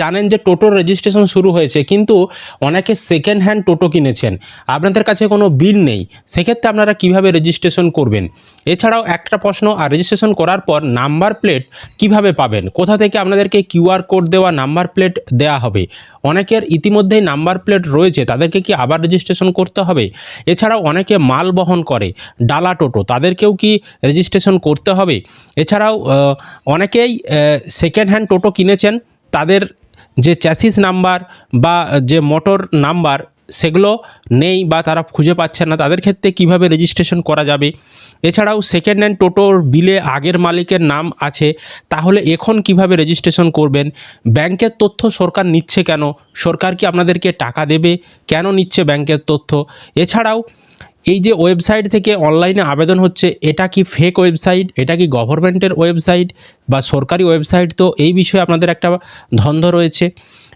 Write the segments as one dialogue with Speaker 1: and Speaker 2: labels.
Speaker 1: জানেন যে টোটোর রেজিস্ট্রেশন শুরু হয়েছে, কিন্তু অনেকে সেকেন্ড হ্যান্ড টোটো কিনেছেন। আপনাদের কাছে কোনো বিল নেই, সেক্ষেত্রে আপনারা কীভাবে রেজিস্ট্রেশন করবেন? এছাড়াও একটা প্রশ্ন, আর রেজিস্ট্রেশন করার পর নাম্বার প্লেট কীভাবে পাবেন? কোথা থেকে আপনাদেরকে কিউআর কোড দেওয়া নাম্বার প্লেট দেওয়া হবে? অনেকের ইতিমধ্যেই নাম্বার প্লেট রয়েছে, তাদেরকে কি আবার রেজিস্ট্রেশন করতে হবে? এছাড়াও অনেকে মাল বহন করে, ডালা টোটো, তাদেরকেও কি রেজিস্ট্রেশন করতে হবে? এছাড়াও অনেকেই সেকেন্ড হ্যান্ড টোটো কিনেছেন, তাদের যে চ্যাসিস নাম্বার বা, যে মোটর নাম্বার সেগুলো নেই বা তারা খুঁজে পাচ্ছে না। তাদের ক্ষেত্রে কীভাবে রেজিস্ট্রেশন করা যাবে? এছাড়াও সেকেন্ড হ্যান্ড টোটোর বিলে আগের মালিকের নাম আছে। তাহলে এখন কীভাবে রেজিস্ট্রেশন করবেন? ব্যাংকের তথ্য সরকার নিচ্ছে কেন? সরকার কি আপনাদেরকে টাকা দেবে? কেন নিচ্ছে ব্যাংকের তথ্য? এছাড়াও এই যে ওয়েবসাইট থেকে অনলাইনে আবেদন হচ্ছে, এটা কি ফেক ওয়েবসাইট? এটা কি গভর্নমেন্টের ওয়েবসাইট? বা সরকারি ওয়েবসাইট? তো এই বিষয়ে আপনাদের একটা ধন্ধ রয়েছে।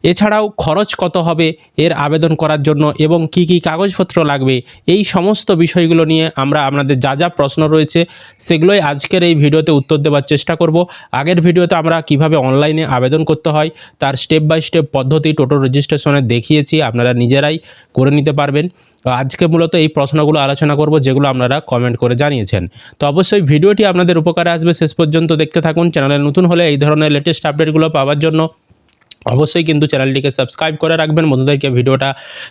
Speaker 1: এছাড়াও খরচ কত হবে এর আবেদন করার জন্য এবং কি কি কাগজপত্র লাগবে, এই সমস্ত বিষয়গুলো নিয়ে আমরা আপনাদের যা যা প্রশ্ন রয়েছে সেগুলোই আজকের এই ভিডিওতে উত্তর দেওয়ার চেষ্টা করব। আগের ভিডিওতে আমরা কীভাবে অনলাইনে আবেদন করতে হয়, তার স্টেপ বাই স্টেপ পদ্ধতি, টোটো রেজিস্ট্রেশনে দেখিয়েছি, আপনারা নিজেরাই করে নিতে পারবেন। আজকে মূলত এই প্রশ্নগুলো আলোচনা করব, যেগুলো আপনারা কমেন্ট করে জানিয়েছেন। তো অবশ্যই ভিডিওটি আপনাদের উপকারে আসবে, শেষ পর্যন্ত দেখতে থাকুন। চ্যানেলে নতুন হলে এই ধরনের লেটেস্ট আপডেটগুলো পাওয়ার জন্য অবশ্যই কিন্তু চ্যানেলটিকে সাবস্ক্রাইব করে রাখবেন। বন্ধুদেরকে ভিডিওটা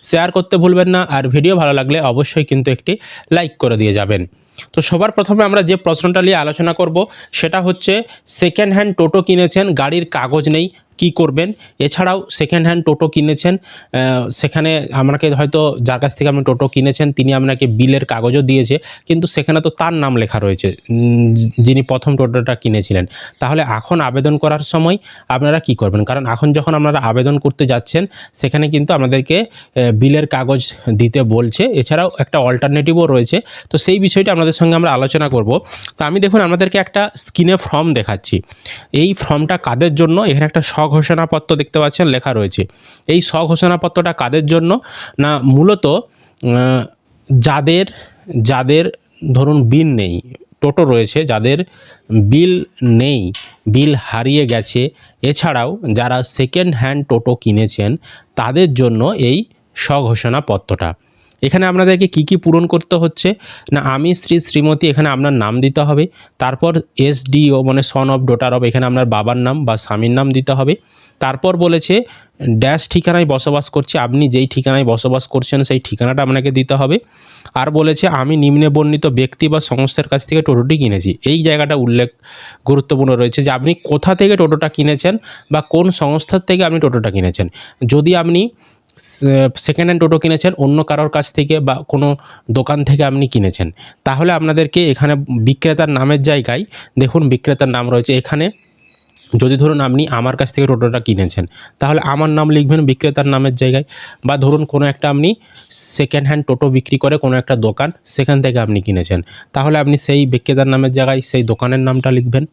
Speaker 1: শেয়ার করতে ভুলবেন না। আর ভিডিও ভালো লাগলে অবশ্যই কিন্তু একটি লাইক করে দিয়ে যাবেন। তো সবার প্রথমে আমরা যে প্রশ্নটা নিয়ে আলোচনা করব, সেটা হচ্ছে সেকেন্ড হ্যান্ড টোটো কিনেছেন, গাড়ির কাগজ নেই কি করবেন? এছাড়াও সেকেন্ড হ্যান্ড টোটো কিনেছেন সেখানে আপনাকে হয়তো যার কাছ থেকে আপনি টোটো কিনেছেন, তিনি আপনাকে বিলের কাগজও দিয়েছে, কিন্তু সেখানে তো তার নাম লেখা রয়েছে যিনি প্রথম টোটোটা কিনেছিলেন। তাহলে এখন আবেদন করার সময় আপনারা কি করবেন? কারণ এখন যখন আপনারা আবেদন করতে যাচ্ছেন, সেখানে কিন্তু আমাদেরকে বিলের কাগজ দিতে বলছে। এছাড়াও একটা অল্টারনেটিভও রয়েছে। তো সেই বিষয়টা আপনাদের সঙ্গে আমরা আলোচনা করব। তো আমি দেখুন, আপনাদেরকে একটা স্ক্রিনে ফর্ম দেখাচ্ছি। এই ফর্মটা কাদের জন্য? এখানে একটা স্বঘোষণাপত্র দেখতে পাচ্ছেন, লেখা রয়েছে। এই স্বঘোষণাপত্রটা কাদের জন্য? না, মূলত যাদের যাদের ধরুন বিল নেই, টোটো রয়েছে, যাদের বিল নেই, বিল হারিয়ে গেছে, এছাড়াও যারা সেকেন্ড হ্যান্ড টোটো কিনেছেন, তাদের জন্য এই স্বঘোষণাপত্রটা। এখানে আপনাদেরকে কি কি পূরণ করতে হচ্ছে? না, আমি শ্রী শ্রীমতী, এখানে আপনার নাম দিতে হবে। তারপর এসডিও মানে সন অফ ডোটার অফ এখানে আপনার বাবার নাম বা স্বামীর নাম দিতে হবে। তারপর বলেছে ড্যাশ ঠিকানায় বসবাস করছে, আপনি যেই ঠিকানায় বসবাস করছেন, সেই ঠিকানাটা আপনাকে দিতে হবে। আর বলেছে, আমি নিম্নে বর্ণিত ব্যক্তি বা সংস্থার কাছ থেকে টোটোটি কিনেছি। এই জায়গাটা উল্লেখ গুরুত্বপূর্ণ রয়েছে যে, আপনি কোথা থেকে টোটোটা কিনেছেন বা কোন সংস্থার থেকে আপনি টোটোটা কিনেছেন। যদি আপনি সেকেন্ড হ্যান্ড টোটো কিনেছেন, অন্য কারোর কাছ থেকে বা কোনো দোকান থেকে আপনি কিনেছেন। তাহলে আপনাদেরকে এখানে বিক্রেতার নামের জায়গায় দেখুন বিক্রেতার নাম রয়েছে। এখানে যদি ধরুন আপনি আমার কাছ থেকে টোটোটা কিনেছেন, তাহলে আমার নাম লিখবেন বিক্রেতার নামের জায়গায়। বা ধরুন কোনো একটা আপনি সেকেন্ড হ্যান্ড টোটো বিক্রি করে কোনো একটা দোকান সেখান থেকে আপনি কিনেছেন। তাহলে আপনি সেই বিক্রেতার নামের জায়গায় সেই দোকানের নামটা লিখবেন।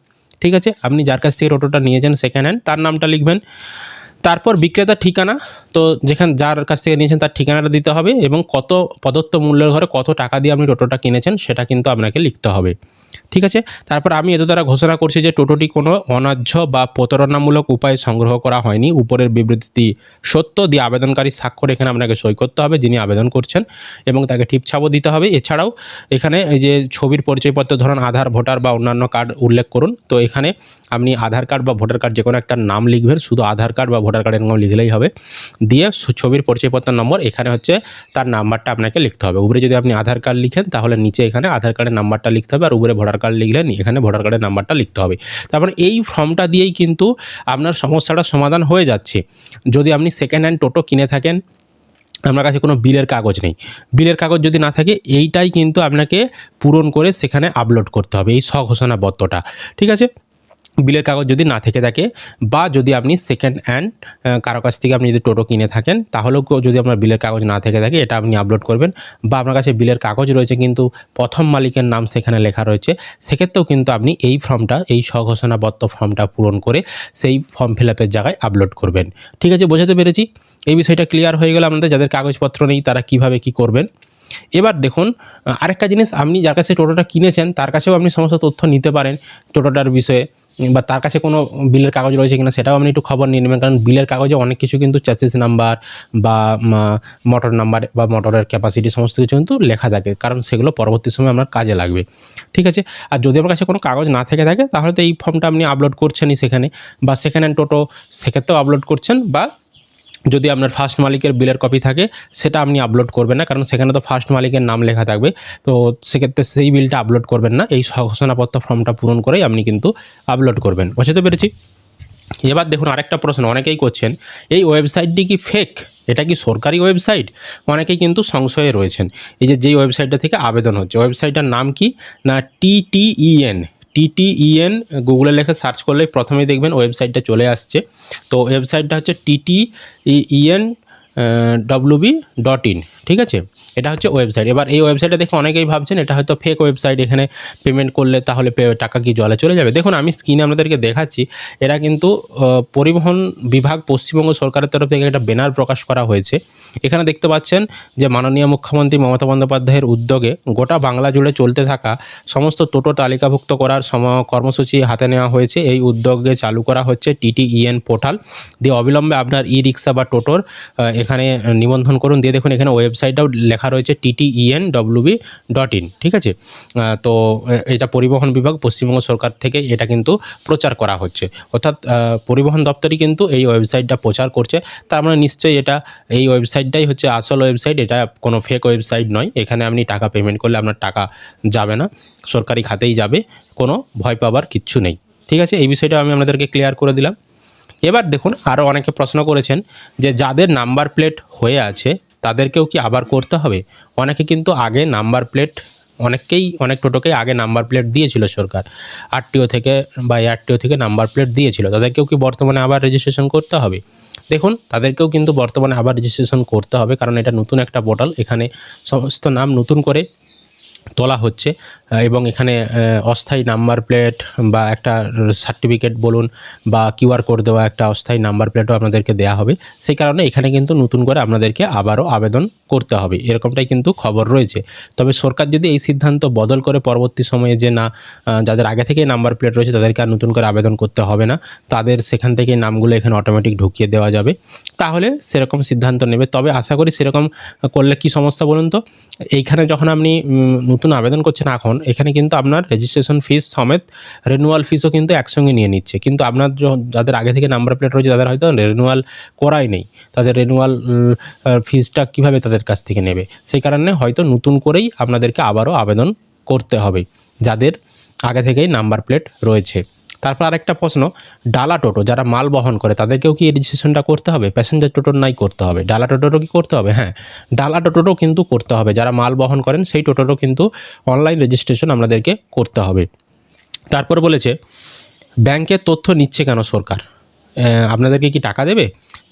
Speaker 1: ঠিক আছে? আপনি যার কাছ থেকে টোটোটা নিয়েছেন সেকেন্ড হ্যান্ড তার নামটা লিখবেন। তারপর বিক্রেতার ঠিকানা, তো যেখানে যার কাছ থেকে নিয়েছেন তার ঠিকানাটা দিতে হবে এবং কত প্রদত্ত মূল্যের ঘরে কত টাকা দিয়ে আপনি টোটোটা কিনেছেন সেটা কিন্তু আপনাকে লিখতে হবে। ঠিক আছে? তারপর আমি এত দ্বারা ঘোষণা করছি যে টোটোটি কোনো অন্যায্য বা প্রতারণামূলক উপায়ে সংগ্রহ করা হয়নি। উপরের বিবৃতি সত্য, দিয়ে আবেদনকারী স্বাক্ষর এখানে আপনাকে সই করতে হবে, যিনি আবেদন করছেন, এবং তাকে টিপছাপও দিতে হবে। এছাড়াও এখানে এই যে ছবির পরিচয়পত্র, ধরুন আধার, ভোটার বা অন্যান্য কার্ড উল্লেখ করুন। তো এখানে আপনি আধার কার্ড বা ভোটার কার্ড যে কোনো একটা নাম লিখবেন, শুধু আধার কার্ড বা ভোটার কার্ডের নাম লিখলেই হবে। দিয়ে ছবির পরিচয়পত্র নম্বর, এখানে হচ্ছে তার নাম্বারটা আপনাকে লিখতে হবে। উপরে যদি আপনি আধার কার্ড লিখেন, তাহলে নিচে এখানে আধার কার্ডের নাম্বারটা লিখতে হবে, আর উপরে ভোটার কার্ড লিখলেন, এখানে ভোটার কার্ডের নাম্বারটা লিখতে হবে। তারপরে এই ফর্মটা দিয়েই কিন্তু আপনার সমস্যাটা সমাধান হয়ে যাচ্ছে। যদি আপনি সেকেন্ড হ্যান্ড টোটো কিনে থাকেন, আপনার কাছে কোনো বিলের কাগজ নেই। বিলের কাগজ যদি না থাকে, এইটাই কিন্তু আপনাকে পূরণ করে সেখানে আপলোড করতে হবে, এই স্বঘোষণাপত্রটা ঠিক আছে? বিলের কাগজ যদি না থেকে থাকে বা যদি আপনি সেকেন্ড হ্যান্ড কারও কাছ থেকে আপনি যদি টোটো কিনে থাকেন, তাহলেও যদি আপনার বিলের কাগজ না থেকে থাকে, এটা আপনি আপলোড করবেন। বা আপনার কাছে বিলের কাগজ রয়েছে কিন্তু প্রথম মালিকের নাম সেখানে লেখা রয়েছে, সেক্ষেত্রেও কিন্তু আপনি এই ফর্মটা, এই স্বঘোষণাপত্র ফর্মটা পূরণ করে সেই ফর্ম ফিল আপের জায়গায় আপলোড করবেন। ঠিক আছে, বোঝাতে পেরেছি? এই বিষয়টা ক্লিয়ার হয়ে গেলে আপনাদের যাদের কাগজপত্র নেই, তারা কীভাবে কি করবেন? এবার দেখুন আরেকটা জিনিস, আপনি যার কাছে টোটোটা কিনেছেন, তার কাছেও আপনি সমস্ত তথ্য নিতে পারেন টোটোটার বিষয়ে, বা তার কাছে কোনো বিলের কাগজ রয়েছে কিনা সেটাও আপনি একটু খবর নিয়ে নেবেন, কারণ বিলের কাগজে অনেক কিছু কিন্তু চ্যাসিস নাম্বার বা মোটর নাম্বার বা মোটরের ক্যাপাসিটি সমস্ত কিছু কিন্তু লেখা থাকে, কারণ সেগুলো পরবর্তী সময় আপনার কাজে লাগবে, ঠিক আছে? আর যদি আমার কাছে কোনো কাগজ না থেকে থাকে, তাহলে তো এই ফর্মটা আপনি আপলোড করছেনই সেখানে, বা হ্যান্ড টোটো সেক্ষেত্রেও আপলোড করছেন, বা যদি আপনার ফার্স্ট মালিকের বিলের কপি থাকে, সেটা আপনি আপলোড করবেন না, কারণ সেখানে তো ফার্স্ট মালিকের নাম লেখা থাকবে। তো সেক্ষেত্রে সেই বিলটা আপলোড করবেন না, এই ঘোষণাপত্র ফর্মটা পূরণ করেই আপনি কিন্তু আপলোড করবেন। বুঝতে পেরেছি? এবার দেখুন আরেকটা প্রশ্ন, অনেকেই করছেন, এই ওয়েবসাইটটি কি ফেক এটা কি সরকারি ওয়েবসাইট অনেকেই কিন্তু সংশয়ে রয়েছেন। এই যে, যেই ওয়েবসাইটটা থেকে আবেদন হচ্ছে ওয়েবসাইটটার নাম কি? না টিটিইএন টিটিইএন গুগলে লেখে সার্চ করলে প্রথমেই দেখবেন ওয়েবসাইটটা চলে আসছে। তো ওয়েবসাইটটা হচ্ছে টিটিইএন ডব্লিউবি ডট ইন ঠিক আছে? এটা হচ্ছে ওয়েবসাইট এবার এই ওয়েবসাইটে দেখে অনেকেই ভাবছেন, এটা হয়তো ফেক ওয়েবসাইট এখানে পেমেন্ট করলে তাহলে টাকা কি জলে চলে যাবে? দেখুন, আমি স্ক্রিনে আপনাদেরকে দেখাচ্ছি, এরা কিন্তু পরিবহন বিভাগ, পশ্চিমবঙ্গ সরকারের তরফ থেকে একটা ব্যানার প্রকাশ করা হয়েছে। এখানে দেখতে পাচ্ছেন যে মাননীয় মুখ্যমন্ত্রী মমতা বন্দ্যোপাধ্যায়ের উদ্যোগে গোটা বাংলা জুড়ে চলতে থাকা সমস্ত টোটো তালিকাভুক্ত করার সম কর্মসূচি হাতে নেওয়া হয়েছে। এই উদ্যোগে চালু করা হচ্ছে টিটিইএন পোর্টাল। দিয়ে অবিলম্বে আপনার ই রিক্সা বা টোটোর এখানে নিবন্ধন করুন। দিয়ে দেখুন, এখানে ওয়েবসাইটটাও লেখা রয়েছে টিটিইএন ডট ইন ঠিক আছে? তো এটা পরিবহন বিভাগ, পশ্চিমবঙ্গ সরকার থেকে এটা কিন্তু প্রচার করা হচ্ছে। অর্থাৎ পরিবহন দপ্তরই কিন্তু এই ওয়েবসাইটটা প্রচার করছে। তার মানে নিশ্চয়ই এটা, এই ওয়েবসাইটটাই হচ্ছে আসল ওয়েবসাইট এটা কোনো ফেক ওয়েবসাইট নয়। এখানে আপনি টাকা পেমেন্ট করলে আপনার টাকা যাবে না। সরকারি খাতেই যাবে, কোনো ভয় পাবার কিচ্ছু নেই। ঠিক আছে? এই বিষয়টা আমি আপনাদেরকে ক্লিয়ার করে দিলাম। এবার দেখুন আরও অনেকে প্রশ্ন করেছেন যে যাদের নাম্বার প্লেট হয়ে আছে, তাদেরকেও কি আবার করতে হবে? অনেকে কিন্তু আগে নাম্বার প্লেট, অনেককেই, অনেক টোটোকেই আগে নাম্বার প্লেট দিয়েছিল সরকার। আরটিও থেকে বা এআরটিও থেকে নাম্বার প্লেট দিয়েছিল। তাদেরকেও কি বর্তমানে আবার রেজিস্ট্রেশন করতে হবে? দেখুন, তাদেরকেও কিন্তু বর্তমানে আবার রেজিস্ট্রেশন করতে হবে, কারণ এটা নতুন একটা পোর্টাল এখানে সমস্ত নাম নতুন করে তোলা হচ্ছে এবং এখানে অস্থায়ী নাম্বার প্লেট বা একটা সার্টিফিকেট বলুন বা কিউআর কোড দেওয়া একটা অস্থায়ী নাম্বার প্লেটও আপনাদেরকে দেওয়া হবে। সেই কারণে এখানে কিন্তু নতুন করে আপনাদেরকে আবারও আবেদন করতে হবে। এরকমটাই কিন্তু খবর রয়েছে। তবে সরকার যদি এই সিদ্ধান্ত বদল করে পরবর্তী সময়ে যে না যাদের আগে থেকেই নাম্বার প্লেট রয়েছে তাদেরকে আর নতুন করে আবেদন করতে হবে না, তাদের সেখান থেকে নামগুলো এখানে অটোমেটিক ঢুকিয়ে দেওয়া যাবে। তাহলে সেরকম সিদ্ধান্ত নেবে। তবে আশা করি সেরকম করলে কি সমস্যা বলুন তো? এইখানে যখন আপনি নতুন আবেদন করছেন, এখন এখানে কিন্তু আপনার রেজিস্ট্রেশন ফিস সমেত রেনুয়াল ফিসও কিন্তু একসঙ্গে নিয়ে নিচ্ছে। কিন্তু আপনার যাদের আগে থেকে নাম্বার প্লেট রয়েছে, তাদের হয়তো রেনুয়াল করাই নেই। তাদের রেনুয়াল ফিসটা কীভাবে তাদের কাছ থেকে নেবে? সেই কারণে হয়তো নতুন করেই আপনাদেরকে আবারও আবেদন করতে হবে, যাদের আগে থেকেই নাম্বার প্লেট রয়েছে। তারপর আরেকটা প্রশ্ন, ডালা টোটো যারা মাল বহন করে তাদেরকেও কি রেজিস্ট্রেশনটা করতে হবে? প্যাসেঞ্জার টোটোর নাই করতে হবে। ডালা টোটোরও কি করতে হবে? হ্যাঁ ডালা টোটোরও কিন্তু করতে হবে। যারা মাল বহন করেন সেই টোটোরও কিন্তু অনলাইন রেজিস্ট্রেশন আমাদেরকে করতে হবে। তারপর বলেছে ব্যাংকের তথ্য নিচ্ছে কেন সরকার? আপনাদেরকে কি টাকা দেবে?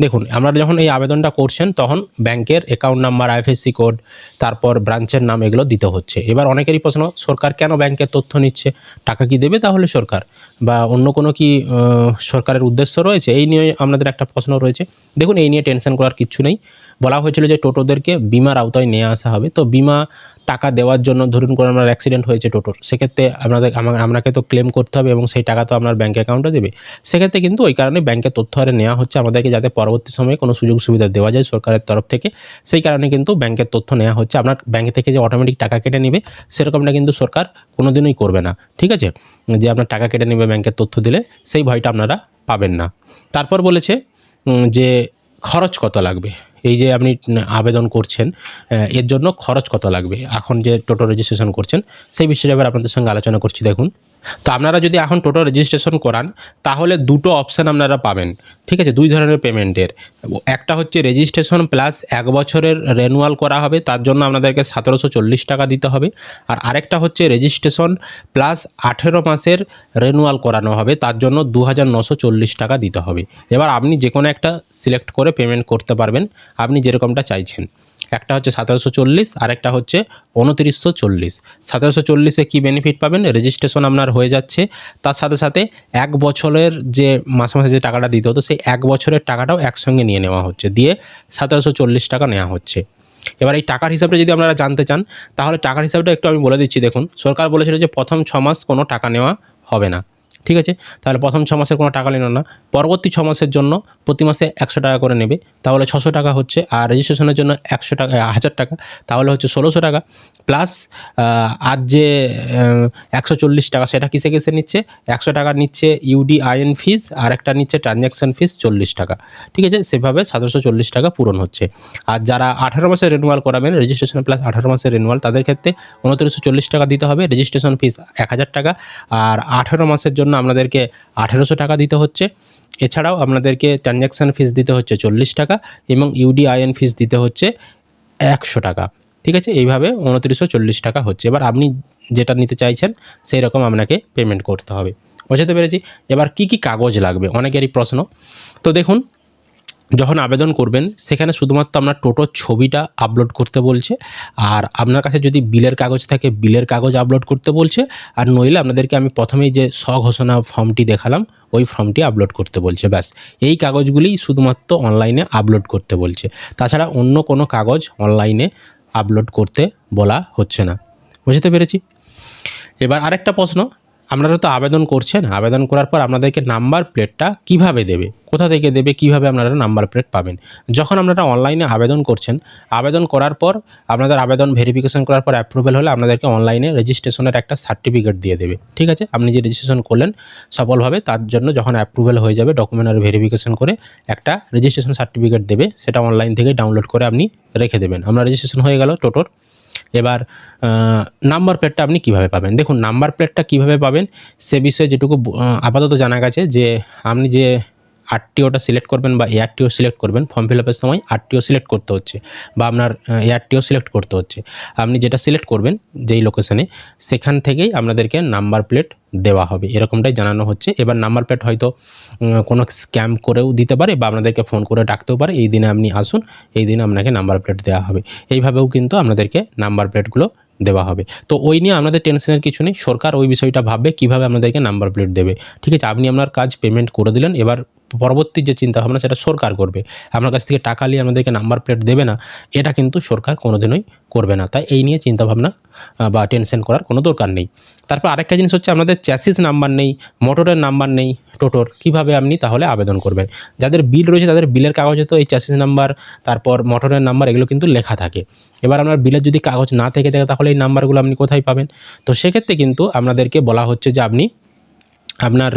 Speaker 1: দেখুন, আপনারা যখন এই আবেদনটা করছেন, তখন ব্যাংকের অ্যাকাউন্ট নাম্বার আইএফএসসি কোড তারপর ব্রাঞ্চের নাম এগুলো দিতে হচ্ছে। এবার অনেকেরই প্রশ্ন, সরকার কেন ব্যাংকের তথ্য নিচ্ছে? টাকা কি দেবে তাহলে সরকার? বা অন্য কোনো কি সরকারের উদ্দেশ্য রয়েছে? এই নিয়ে আপনাদের একটা প্রশ্ন রয়েছে। দেখুন, এই নিয়ে টেনশন করার কিচ্ছু নেই। বলা হয়েছিল যে টোটোদেরকে বিমার আওতায় নিয়ে আসা হবে। তো বিমা টাকা দেওয়ার জন্য, ধরুন কোনো আপনার অ্যাক্সিডেন্ট হয়েছে টোটোর, সেক্ষেত্রে আপনাদের আপনাকে তো ক্লেম করতে হবে এবং সেই টাকা তো আপনার ব্যাঙ্ক অ্যাকাউন্টে দেবে। সেক্ষেত্রে কিন্তু ওই কারণে ব্যাংকের তথ্য আরে নেওয়া হচ্ছে আমাদেরকে যাতে পরবর্তী সময়ে কোনো সুযোগ সুবিধা দেওয়া যায় সরকারের তরফ থেকে। সেই কারণে কিন্তু ব্যাংকের তথ্য নেওয়া হচ্ছে। আপনার ব্যাংক থেকে যে অটোমেটিক টাকা কেটে নেবে, সেরকমটা কিন্তু সরকার কোনোদিনই করবে না। ঠিক আছে? যে আপনার টাকা কেটে নেবে ব্যাংকের তথ্য দিলে, সেই ভয়টা আপনারা পাবেন না। তারপর বলেছে যে খরচ কত লাগবে? এই যে আপনি আবেদন করছেন এর জন্য খরচ কত লাগবে? এখন যে টোটো রেজিস্ট্রেশন করছেন, সেই বিষয়ে আবার আপনাদের সঙ্গে আলোচনা করছি, দেখুন। তো আপনারা যদি এখন টোটো রেজিস্ট্রেশন করান, তাহলে দুটো অপশান আপনারা পাবেন। ঠিক আছে? দুই ধরনের পেমেন্টের একটা হচ্ছে রেজিস্ট্রেশন প্লাস এক বছরের রেনুয়াল করা হবে, তার জন্য আপনাদেরকে সতেরোশো চল্লিশ টাকা দিতে হবে। আর আরেকটা হচ্ছে রেজিস্ট্রেশন প্লাস আঠেরো মাসের রেনুয়াল করানো হবে, তার জন্য দু হাজার নশো চল্লিশ টাকা দিতে হবে। এবার আপনি যে কোনো একটা সিলেক্ট করে পেমেন্ট করতে পারবেন, আপনি যেরকমটা চাইছেন। একটা হচ্ছে সতেরোশো চল্লিশ আর একটা হচ্ছে উনত্রিশশো চল্লিশ। সতেরোশো চল্লিশে কী বেনিফিট পাবেন? রেজিস্ট্রেশন আপনার হয়ে যাচ্ছে। তার সাথে সাথে এক বছরের যে মাসে মাসে যে টাকাটা দিতে হতো, সেই এক বছরের টাকাটাও একসঙ্গে নিয়ে নেওয়া হচ্ছে। দিয়ে সতেরোশো চল্লিশ টাকা নেওয়া হচ্ছে। এবার এই টাকার হিসাবটা যদি আপনারা জানতে চান, তাহলে টাকার হিসাবটা একটু আমি বলে দিচ্ছি। দেখুন, সরকার বলেছিল যে প্রথম ছ মাস কোনো টাকা নেওয়া হবে না। ঠিক আছে? তাহলে প্রথম ছ মাসের কোনো টাকা নিল না। পরবর্তী ছ মাসের জন্য প্রতি মাসে একশো টাকা করে নেবে। তাহলে ছশো টাকা হচ্ছে, আর রেজিস্ট্রেশনের জন্য একশো টাকা হাজার টাকা। তাহলে হচ্ছে ষোলোশো টাকা। প্লাস আর যে একশো চল্লিশ টাকা, সেটা কিসে কিসে নিচ্ছে? একশো টাকা নিচ্ছে ইউডি আইএন ফিস আর একটা নিচ্ছে ট্রানজ্যাকশান ফিস চল্লিশ টাকা। ঠিক আছে? সেভাবে সতেরোশো চল্লিশ টাকা পূরণ হচ্ছে। আর যারা আঠারো মাসের রেনুয়াল করাবেন রেজিস্ট্রেশন প্লাস আঠারো মাসের রেনুয়াল তাদের ক্ষেত্রে উনত্রিশশো চল্লিশ টাকা দিতে হবে। রেজিস্ট্রেশন ফিস এক হাজার টাকা। আর আঠারো মাসের জন্য আপনাদেরকে আঠেরোশো টাকা দিতে হচ্ছে। এছাড়াও আপনাদেরকে ট্রানজ্যাকশান ফিস দিতে হচ্ছে চল্লিশ টাকা এবং ইউডিআইএন ফিস দিতে হচ্ছে একশো টাকা। ঠিক আছে? এইভাবে উনত্রিশশো চল্লিশ টাকা হচ্ছে। এবার আপনি যেটা নিতে চাইছেন সেই রকম আপনাকে পেমেন্ট করতে হবে। বোঝাতে পেরেছি? এবার কি কি কাগজ লাগবে? অনেকেরই প্রশ্ন। তো দেখুন যখন আবেদন করবেন, সেখানে শুধুমাত্র আপনার টোটোর ছবিটা আপলোড করতে বলছে, আর আপনার কাছে যদি বিলের কাগজ থাকে, বিলের কাগজ আপলোড করতে বলছে, আর নইলে আপনাদেরকে আমি প্রথমেই যে স্বঘোষণা ফর্মটি দেখালাম, ওই ফর্মটি আপলোড করতে বলছে, ব্যাস। এই কাগজগুলি শুধুমাত্র অনলাইনে আপলোড করতে বলছে। তাছাড়া অন্য কোনো কাগজ অনলাইনে আপলোড করতে বলা হচ্ছে না। বুঝতে পেরেছি? এবার আরেকটা প্রশ্ন আপনারা তো আবেদন করছেন, আবেদন করার পর আপনাদেরকে নাম্বার প্লেটটা কীভাবে দেবে? কোথা থেকে দেবে, কীভাবে আপনারা নাম্বার প্লেট পাবেন? যখন আপনারা অনলাইনে আবেদন করছেন, আবেদন করার পর আপনাদের আবেদন ভেরিফিকেশন করার পর অ্যাপ্রুভেল হলে আপনাদেরকে অনলাইনে রেজিস্ট্রেশনের একটা সার্টিফিকেট দিয়ে দেবে। ঠিক আছে? আপনি যে রেজিস্ট্রেশন করলেন সফলভাবে, তার জন্য যখন অ্যাপ্রুভেল হয়ে যাবে ডকুমেন্ট আর ভেরিফিকেশন করে একটা রেজিস্ট্রেশন সার্টিফিকেট দেবে, সেটা অনলাইন থেকে ডাউনলোড করে আপনি রেখে দেবেন। আপনার রেজিস্ট্রেশন হয়ে গেল টোটোর এবার নাম্বার প্লেটটা আপনি কীভাবে পাবেন? দেখুন নাম্বার প্লেটটা কীভাবে পাবেন, সে বিষয়ে যেটুকু আপাতত জানা গেছে যে, আপনি যে আরটিওটা সিলেক্ট করবেন বা এয়ারটিও সিলেক্ট করবেন ফর্ম ফিল আপের সময় আরটিও সিলেক্ট করতে হচ্ছে বা আপনার এয়ারটিও সিলেক্ট করতে হচ্ছে। আপনি যেটা সিলেক্ট করবেন যেই লোকেশনে সেখান থেকেই আপনাদেরকে নাম্বার প্লেট দেওয়া হবে। এরকমটাই জানানো হচ্ছে। এবার নাম্বার প্লেট হয়তো কোনো স্ক্যাম করেও দিতে পারে বা আপনাদেরকে ফোন করে ডাকতেও পারে। এই দিনে আপনি আসুন, এই দিনে আপনাকে নাম্বার প্লেট দেওয়া হবে। এইভাবেও কিন্তু আপনাদেরকে নাম্বার প্লেটগুলো দেওয়া হবে। তো ওই নিয়ে আপনাদের টেনশনের কিছু নেই। সরকার ওই বিষয়টা ভাববে, কীভাবে আপনাদেরকে নাম্বার প্লেট দেবে। ঠিক আছে, আপনি আপনার কাজ পেমেন্ট করে দিলেন। এবার পরবর্তী যে চিন্তা ভাবনা সেটা সরকার করবে। আপনার কাছ থেকে টাকা নিয়ে আমাদেরকে নাম্বার প্লেট দেবে না, এটা কিন্তু সরকার কোনোদিনই করবে না। তাই এই নিয়ে চিন্তাভাবনা বা টেনশন করার কোনো দরকার নেই। তারপর আরেকটা জিনিস হচ্ছে আপনাদের চ্যাসিস নাম্বার নেই মোটরের নাম্বার নেই, টোটোর। কীভাবে আপনি তাহলে আবেদন করবেন? যাদের বিল রয়েছে, তাদের বিলের কাগজে তো এই চ্যাসিস নাম্বার তারপর মোটরের নাম্বার এগুলো কিন্তু লেখা থাকে। এবার আপনার বিলের যদি কাগজ না থেকে থাকে, তাহলে এই নাম্বারগুলো আপনি কোথায় পাবেন? তো সেক্ষেত্রে কিন্তু আপনাদেরকে বলা হচ্ছে যে আপনি আপনার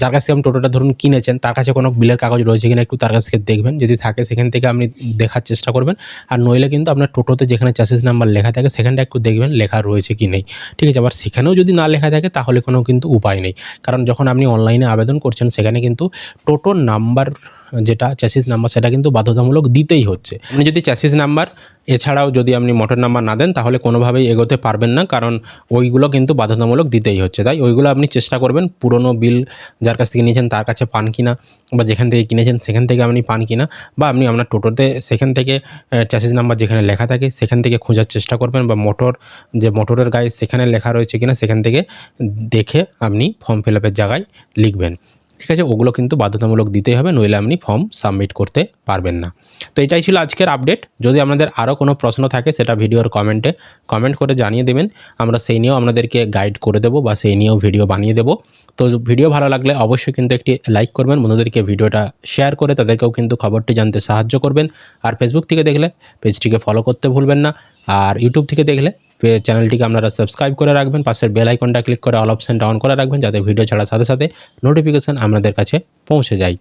Speaker 1: যার কাছ থেকে আপনি টোটোটা ধরুন কিনেছেন, তার কাছে কোনো বিলের কাগজ রয়েছে কিনা একটু তার কাছ থেকে দেখবেন। যদি থাকে, সেখান থেকে আপনি দেখার চেষ্টা করবেন। আর নইলে কিন্তু আপনার টোটোতে যেখানে চাষিস নাম্বার লেখা থাকে, সেখানটা একটু দেখবেন লেখা রয়েছে কি নেই। ঠিক আছে, আবার সেখানেও যদি না লেখা থাকে, তাহলে কোনো কিন্তু উপায় নেই। কারণ যখন আপনি অনলাইনে আবেদন করছেন, সেখানে কিন্তু টোটোর নাম্বার যেটা চ্যাসিস নাম্বার সেটা কিন্তু বাধ্যতামূলক দিতেই হচ্ছে। আপনি যদি চ্যাসিস নাম্বার এছাড়াও যদি আপনি মোটর নাম্বার না দেন, তাহলে কোনোভাবেই এগোতে পারবেন না, কারণ ওইগুলো কিন্তু বাধ্যতামূলক দিতেই হচ্ছে। তাই ওইগুলো আপনি চেষ্টা করবেন পুরনো বিল যার কাছ থেকে নিয়েছেন তার কাছে পান কিনা, বা যেখান থেকে কিনেছেন সেখান থেকে আপনি পান কিনা, বা আপনি আপনার টোটোতে সেখান থেকে চ্যাসিস নাম্বার যেখানে লেখা থাকে সেখান থেকে খোঁজার চেষ্টা করবেন, বা মোটর যে মোটরের গায়ে সেখানে লেখা রয়েছে কিনা সেখান থেকে দেখে আপনি ফর্ম ফিল আপের জায়গায় লিখবেন। ঠিক আছে, ওগুলো কিন্তু বাধ্যতামূলক দিতেই হবে, নইলে আপনি ফর্ম সাবমিট করতে পারবেন না। তো এটাই ছিল আজকের আপডেট যদি আপনাদের আরও কোনো প্রশ্ন থাকে, সেটা ভিডিওর কমেন্টে কমেন্ট করে জানিয়ে দেবেন। আমরা সেই নিয়েও আপনাদেরকে গাইড করে দেবো বা সেই নিয়েও ভিডিও বানিয়ে দেবো। তো ভিডিও ভালো লাগলে অবশ্যই কিন্তু একটি লাইক করবেন, বন্ধুদেরকে ভিডিওটা শেয়ার করে তাদেরকেও কিন্তু খবরটি জানতে সাহায্য করবেন। আর ফেসবুক থেকে দেখলে পেজটিকে ফলো করতে ভুলবেন না। আর ইউটিউব থেকে দেখলে চ্যানেলটিকে আপনারা সাবস্ক্রাইব করে রাখবেন, পাশের বেল আইকনটা ক্লিক করে অল অপশানটা অন করে রাখবেন, যাতে ভিডিও ছাড়ার সাথে সাথে নোটিফিকেশান আপনাদের কাছে পৌঁছে যায়।